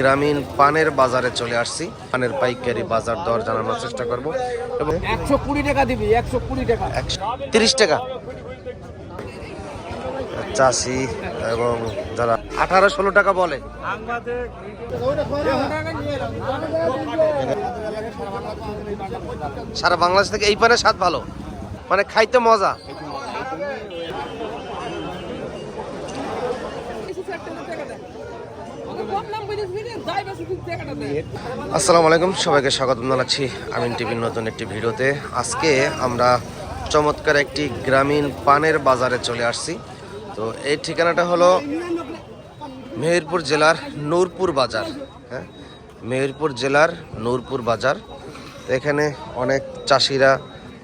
গ্রামীণ পানের বাজারে চলে আসছি। পানের পাইকারি বাজার দর জানানোর চেষ্টা করব। এবং একশো কুড়ি টাকা দিবি একশো কুড়ি টাকা। একশো তিরিশ টাকা। চাষি এবং যারা আঠারো ষোলো টাকা বলে। সারা বাংলাদেশ থেকে এই পানের স্বাদ ভালো। মানে খাইতে মজা। আসসালামু আলাইকুম, সবাইকে স্বাগত জানাচ্ছি আমিন টিভির নতুন একটি ভিডিওতে। আজকে আমরা চমৎকার একটি গ্রামীণ পানের বাজারে চলে আসছি। তো এই ঠিকানাটা হলো মেহেরপুর জেলার নূরপুর বাজার হ্যাঁ? মেহেরপুর জেলার নূরপুর বাজার। এখানে অনেক চাষিরা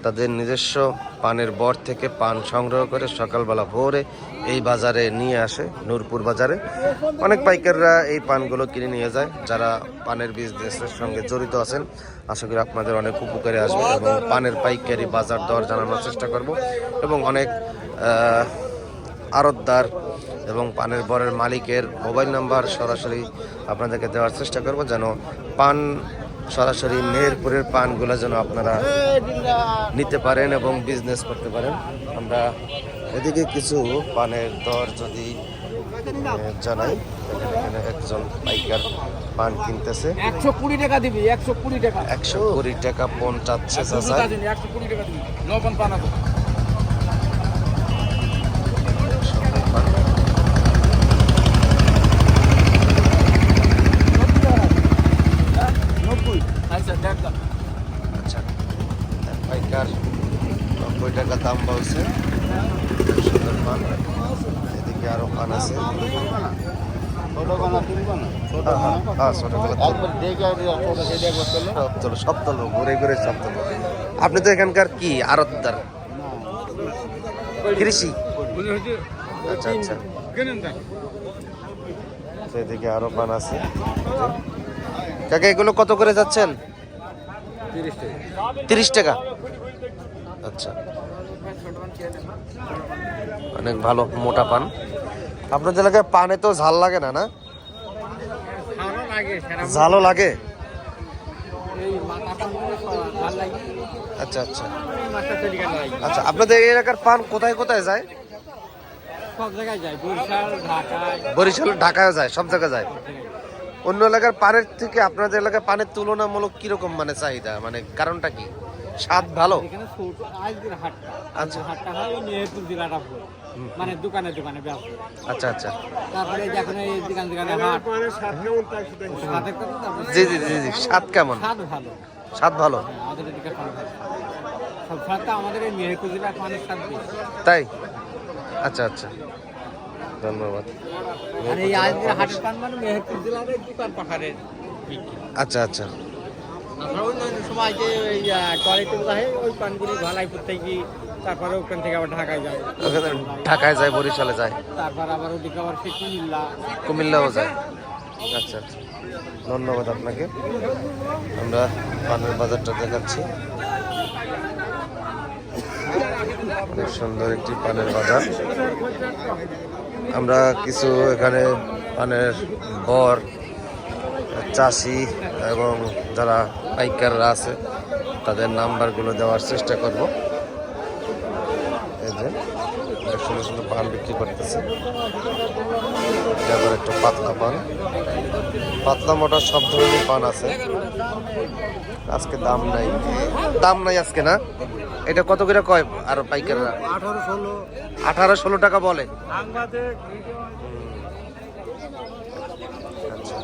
তাদের নিজস্ব পানের বর থেকে পান সংগ্রহ করে সকালবেলা ভোরে এই বাজারে নিয়ে আসে, নূরপুর বাজারে। অনেক পাইকাররা এই পানগুলো কিনে নিয়ে যায়, যারা পানের বিজনেসের সঙ্গে জড়িত আছেন। আশা করি আপনাদের অনেক উপকারে আসবে এবং পানের পাইকারি বাজার দর জানানোর চেষ্টা করব এবং অনেক আড়তদার এবং পানের বরের মালিকের মোবাইল নাম্বার সরাসরি আপনাদেরকে দেওয়ার চেষ্টা করব যেন পান সরাসরি মেহেরপুরের পানগুলো যেন আপনারা নিতে পারেন এবং বিজনেস করতে পারেন। আমরা এদিকে কিছু পানের দর যদি জানাই এখানে একজন পাইকার পান কিনতেছে। একশো কুড়ি টাকা দিবি একশো কুড়ি টাকা। একশো কুড়ি টাকা পন চাচ্ছে একশো চাচা। একশো কুড়ি টাকা দিবি। লবণ পান। নব্বই আচ্ছা আচ্ছা পাইকার নব্বই টাকা দাম বলছে। সুন্দর পান এদিকে আরও পান আছে আপনি তো এখানকার কি? আরতদার। কৃষি। আচ্ছা আচ্ছা। এদিকে আরও পান আছে। কাকা এগুলো কত করে যাচ্ছেন? তিরিশ টাকা। আচ্ছা। অনেক ভালো, মোটা পান। আপনাদের এলাকায় পানে তো ঝাল লাগে না না? ঝালও লাগে? আচ্ছা আচ্ছা। আচ্ছা আপনাদের এলাকার পান কোথায় কোথায় যায়? বরিশাল, ঢাকায় যায়, সব জায়গায় যায়। অন্য এলাকার পানের থেকে আপনাদের এলাকার পানের তুলনামূলক কীরকম মানে চাহিদা? মানে কারণটা কি? স্বাদ ভালো? এখানে ছোট আজকের হাটটা। আচ্ছা। হাটটা হয় ওই মেহেরপুর জেলাটা পুরো। মানে দোকানে দোকানে ব্যবসা। আচ্ছা আচ্ছা। তারপরে যখন এই দোকান দোকানে হাট। স্বাদের কথা তারপরে জি জি জি জি। স্বাদ কেমন? স্বাদ ভালো। স্বাদ ভালো? হ্যাঁ, আমাদের এদিকে স্বাদ ভালো। সব স্বাদটা আমাদের এই মেহেরপুর জেলার পানের স্বাদ তাই? আচ্ছা আচ্ছা। ধন্যবাদ। আর এই আজকের হাটের পান মানে মেহেরপুর জেলার এই দোকান পাহাড়ের আচ্ছা আচ্ছা। আমরা অন্যান্য সময় যে ওই টয়লেটে ওই পানগুলি ভালাই করতে তারপরে ওখান থেকে আবার ঢাকায় যায়। ঢাকায় যায় বরিশালে যায়? তারপর আবার ওদিকে আবার সে কুমিল্লা। কুমিল্লাও যায়? আচ্ছা আচ্ছা। ধন্যবাদ আপনাকে। আমরা পানের বাজারটা দেখাচ্ছি। অনেক সুন্দর একটি পানের বাজার। আমরা কিছু এখানে পানের বর চাষি এবং যারা পাইকাররা আছে তাদের নাম্বারগুলো দেওয়ার চেষ্টা করব। এই যে সুন্দর সুন্দর পান বিক্রি করতেছে। তারপর একটু পাতলা পান পাতলা মোটা সব ধরনের পান আছে। আজকে দাম নাই। দাম নাই আজকে না? এটা কত করে কয় আর পাইকাররা? আঠারো ষোলো। আঠারো ষোলো টাকা বলে সাংবাদিক আচ্ছা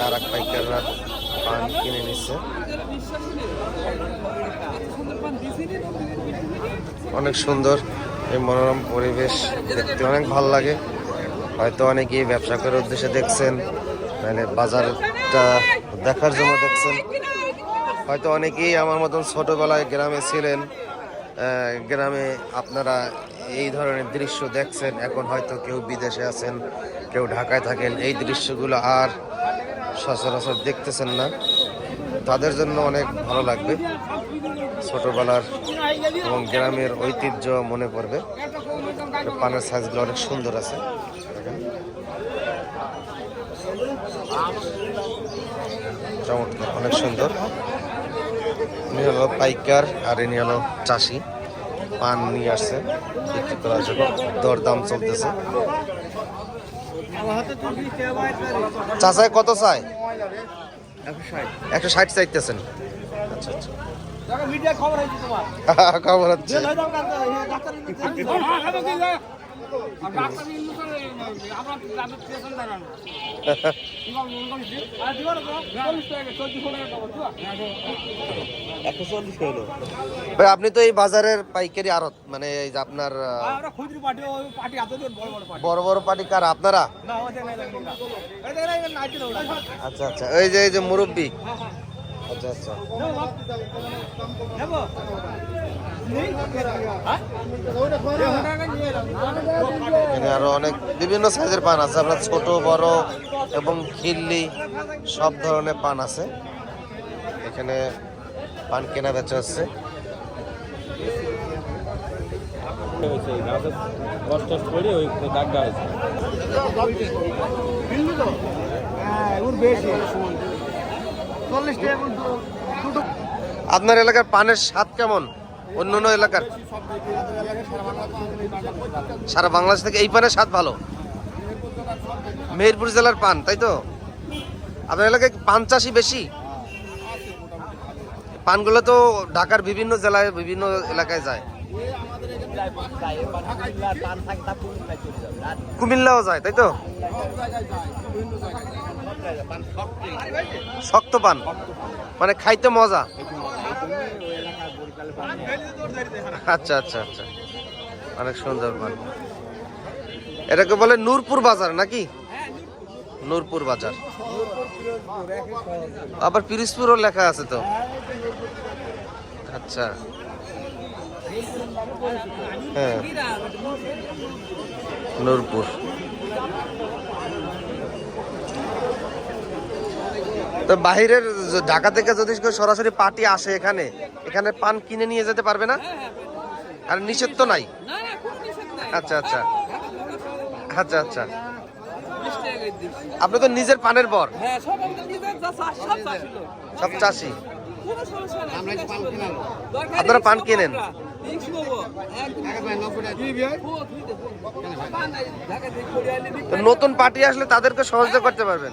যারা পাইকাররা পান কিনে নিচ্ছে। অনেক সুন্দর এই মনোরম পরিবেশ দেখতে, অনেক ভালো লাগে। হয়তো অনেকেই ব্যবসা করার উদ্দেশ্যে দেখছেন মানে বাজারটা দেখার জন্য দেখছেন। হয়তো অনেকেই আমার মতন ছোটবেলায় গ্রামে ছিলেন গ্রামে আপনারা এই ধরনের দৃশ্য দেখছেন। এখন হয়তো কেউ বিদেশে আছেন, কেউ ঢাকায় থাকেন, এই দৃশ্যগুলো আর সচরাচর দেখতেছেন না। তাদের জন্য অনেক ভালো লাগবে। ছোটবেলার এবং গ্রামের ঐতিহ্য মনে পড়বে। পানের সাইজগুলো অনেক সুন্দর আছে। চমৎকার, অনেক সুন্দর। ইনি হলো পাইকার আর ইনি হলো চাষি। পান নিয়ে আসছে, বিক্রি করার জন্য। দরদাম চলতেছে। চাচায় কত চায়? একশো ষাট। চাইতেছেন। আচ্ছা আচ্ছা। খবর হচ্ছে। ভাই আপনি তো এই বাজারের পাইকারি আড়ত মানে এই যে আপনার ওই বড় বড় পার্টি কার আপনারা? আচ্ছা আচ্ছা এই যে এই যে মুরব্বী। আচ্ছা আচ্ছা। এখানে আরও অনেক বিভিন্ন সাইজের পান আছে। আপনার ছোট, বড় এবং খিল্লি সব ধরনের পান আছে। এখানে পান কেনা বেচা হচ্ছে। আপনার এলাকার পানের স্বাদ কেমন? অন্য অন্য এলাকার? সারা বাংলাদেশ থেকে এই পানের স্বাদ ভালো? মেহেরপুর জেলার পান, তাই তো? আপনার এলাকায় পান চাষি বেশি? পানগুলো তো ঢাকার বিভিন্ন জেলায়, বিভিন্ন এলাকায় যায়। কুমিল্লাও যায়, তাই তো? শক্ত পান। মানে খাইতে মজা। আচ্ছা আচ্ছা আচ্ছা। অনেক সুন্দর পান। এটাকে বলে নূরপুর বাজার নাকি? নূরপুর বাজার। আবার পিরিজপুরও লেখা আছে তো। আচ্ছা। হ্যাঁ। নূরপুর। তো বাহিরের ঢাকা থেকে যদি সরাসরি পার্টি আসে এখানে এখানে পান কিনে নিয়ে যেতে পারবে না? আর নিষেধ তো নাই? আচ্ছা আচ্ছা। আচ্ছা আচ্ছা। আপনি তো নিজের পানের বর। সব চাষ, আপনারা পান কেনেন? নতুন পার্টি আসলে তাদেরকে সহযোগিতা করতে পারবেন।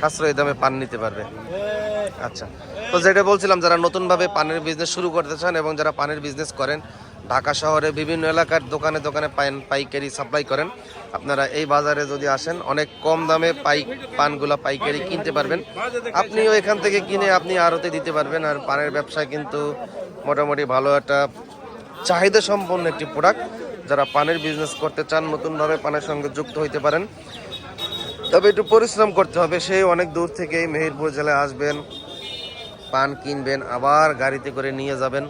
সাশ্রয়ী দামে পান নিতে পারবে। আচ্ছা। তো যেটা বলছিলাম, যারা নতুনভাবে পানের বিজনেস শুরু করতে চান এবং যারা পানের বিজনেস করেন, ঢাকা শহরে বিভিন্ন এলাকার দোকানে দোকানে পান পাইকারি সাপ্লাই করেন, আপনারা এই বাজারে যদি আসেন, অনেক কম দামে পাই পানগুলা পাইকারি কিনতে পারবেন। আপনিও এখান থেকে কিনে আপনি আরতে দিতে পারবেন, আর পানের ব্যবসা কিন্তু মোটামুটি ভালো একটা চাহিদা সম্পন্ন একটি প্রোডাক্ট যারা পানের বিজনেস করতে চান, নতুনভাবে পানের সঙ্গে যুক্ত হইতে পারেন। তবে একটু পরিশ্রম করতে হবে। সেই অনেক দূর থেকে মেহেরপুর জেলায় আসবেন, পান কিনবেন, আবার গাড়িতে করে নিয়ে যাবেন।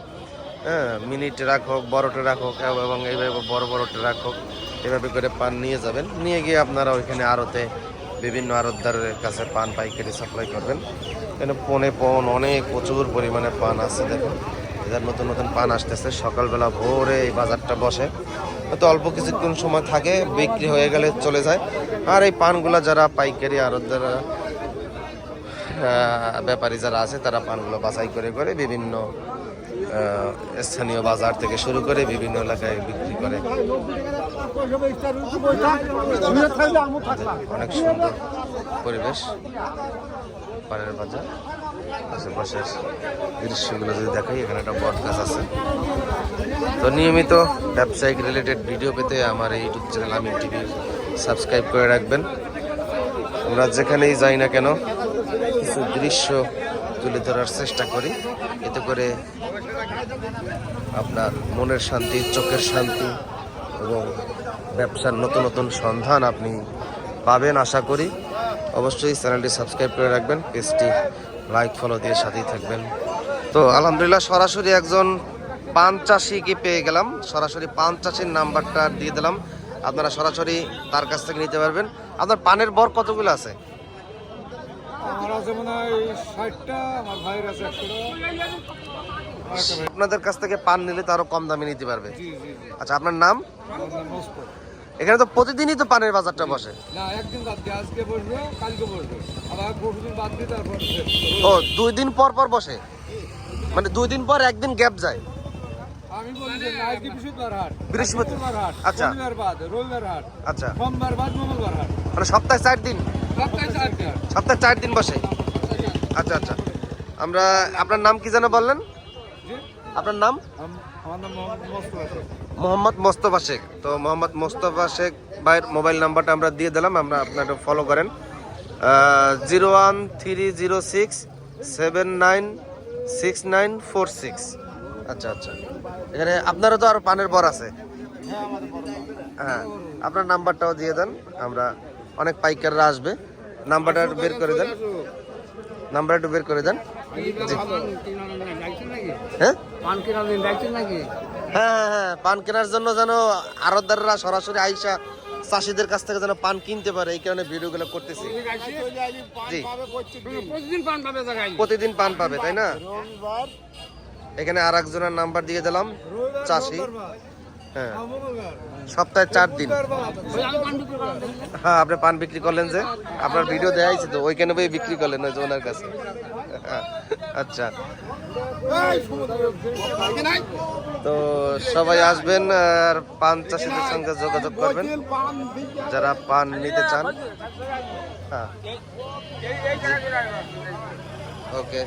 হ্যাঁ মিনি ট্রাক হোক, বড় ট্রাক হোক, এবং এইভাবে বড় বড় ট্রাক হোক, এভাবে করে পান নিয়ে যাবেন। নিয়ে গিয়ে আপনারা ওইখানে আড়তে, বিভিন্ন আড়তদারের কাছে পান, পাইকারি সাপ্লাই করবেন। এখানে পনে পন অনেক প্রচুর পরিমাণে পান আছে, দেখুন। এদের নতুন নতুন পান আসতেছে। সকালবেলা ভোরে এই বাজারটা বসে। হয়তো অল্প কিছুক্ষণ সময় থাকে বিক্রি হয়ে গেলে চলে যায়। আর এই পানগুলা যারা পাইকারি আড়তদারা আহ, ব্যাপারী যারা আছে তারা পানগুলো বাছাই করে করে বিভিন্ন স্থানীয় বাজার থেকে শুরু করে বিভিন্ন এলাকায় বিক্রি করে। অনেক সুন্দর পরিবেশ। পানের বাজার। আশেপাশের দৃশ্যগুলো যদি দেখাই, এখানে একটা বট গাছ আছে। তো নিয়মিত ব্যবসায়িক রিলেটেড ভিডিও পেতে আমার এই YouTube channel Ami TV subscribe করে রাখবেন। আমরা যেখানেই যাই না কেন, কিছু দৃশ্য তুলে ধরার চেষ্টা করি। এতে করে আপনার মনের শান্তি, চোখের শান্তি এবং ব্যবসার নতুন নতুন সন্ধান আপনি পাবেন, আশা করি। অবশ্যই চ্যানেলটি সাবস্ক্রাইব করে রাখবেন পেজটি লাইক ফলো দিয়ে সাথেই থাকবেন। তো আলহামদুলিল্লাহ সরাসরি একজন পান চাষিকে পেয়ে গেলাম। সরাসরি পান চাষির নাম্বারটা দিয়ে দিলাম। আপনারা সরাসরি তার কাছ থেকে নিতে পারবেন। আপনার পানের বর কতগুলো আছে? আপনাদের কাছ থেকে পান নিলে তো আরও কম দামে নিতে পারবে। আচ্ছা আপনার নাম? এখানে তো প্রতিদিনই তো পানের বাজারটা বসে। না একদিন বাদ দিয়ে আজকে বসবে কালকে বসবে। আবার পরশু দিন বাদ দিয়ে তারপর ও দুই দিন পর পর বসে? মানে দুই দিন পর একদিন গ্যাপ যায়? আমি বলি যে আজকে বৃহস্পতিবার হাট। বৃহস্পতি- শুক্রবার হাট আচ্ছা। শনিবার বাদ রবিবার হাট। আচ্ছা। সোমবার বাদ মঙ্গলবার হাট। মানে সপ্তাহে চার দিন? সপ্তাহে চারটে হাট সপ্তাহে চার দিন বসে? আচ্ছা আচ্ছা। আমরা আপনার নাম কি যেন বললেন? আপনার নাম? মোহাম্মদ মোস্তফা শেখ। তো মোহাম্মদ মোস্তফা শেখ ভাইয়ের মোবাইল নাম্বারটা আমরা দিয়ে দিলাম, আমরা আপনার ফলো করেন। Zero one three zero six seven nine six nine four six আচ্ছা আচ্ছা। এখানে আপনারও তো আরও পানের বর আছে। হ্যাঁ আপনার নাম্বারটাও দিয়ে দেন, আমরা অনেক পাইকাররা আসবে। নাম্বারটা বের করে দেন। নাম্বারটা বের করে দেন। জি। হ্যাঁ? পান কেনার দিন দেখছেন নাকি? হ্যাঁ হ্যাঁ হ্যাঁ পান কেনার জন্য যেন আরতদাররা সরাসরি আইসা চাষিদের কাছ থেকে যেন পান কিনতে পারে এই কারণে ভিডিওগুলো করতেছি। জি। প্রতিদিন পান পাবে জায়গায়? প্রতিদিন পান পাবে তাই না? এখানে আর একজনের নাম্বার দিয়ে দিলাম চাষি। হ্যাঁ। সপ্তাহে চার দিন। হ্যাঁ আপনি পান বিক্রি করলেন যে আপনার ভিডিও দেখাইছি তো ওইখানে বই বিক্রি করলেন ওই যে ওনার কাছে। হ্যাঁ, আচ্ছা। তো সবাই আসবেন আর পান চাষিদের সঙ্গে যোগাযোগ করবেন। যারা পান নিতে চান। হ্যাঁ। ওকে।